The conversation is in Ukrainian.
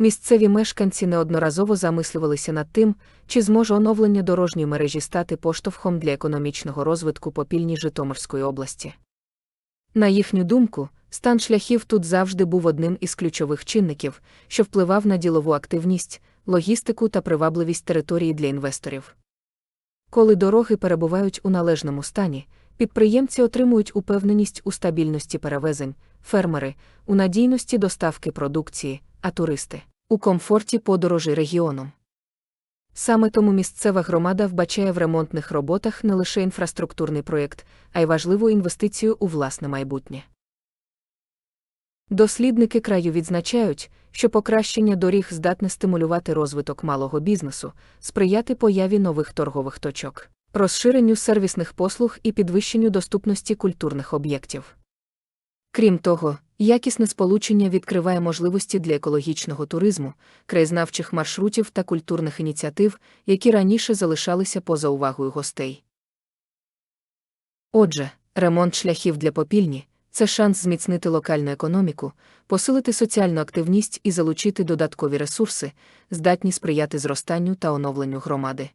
Місцеві мешканці неодноразово замислювалися над тим, чи зможе оновлення дорожньої мережі стати поштовхом для економічного розвитку попільні Житомирської області. На їхню думку, стан шляхів тут завжди був одним із ключових чинників, що впливав на ділову активність, логістику та привабливість території для інвесторів. Коли дороги перебувають у належному стані, підприємці отримують упевненість у стабільності перевезень, фермери у надійності доставки продукції, а туристи у комфорті подорожі регіоном. Саме тому місцева громада вбачає в ремонтних роботах не лише інфраструктурний проєкт, а й важливу інвестицію у власне майбутнє. Дослідники краю відзначають, що покращення доріг здатне стимулювати розвиток малого бізнесу, сприяти появі нових торгових точок, розширенню сервісних послуг і підвищенню доступності культурних об'єктів. Крім того, якісне сполучення відкриває можливості для екологічного туризму, краєзнавчих маршрутів та культурних ініціатив, які раніше залишалися поза увагою гостей. Отже, ремонт шляхів для попільні це шанс зміцнити локальну економіку, посилити соціальну активність і залучити додаткові ресурси, здатні сприяти зростанню та оновленню громади.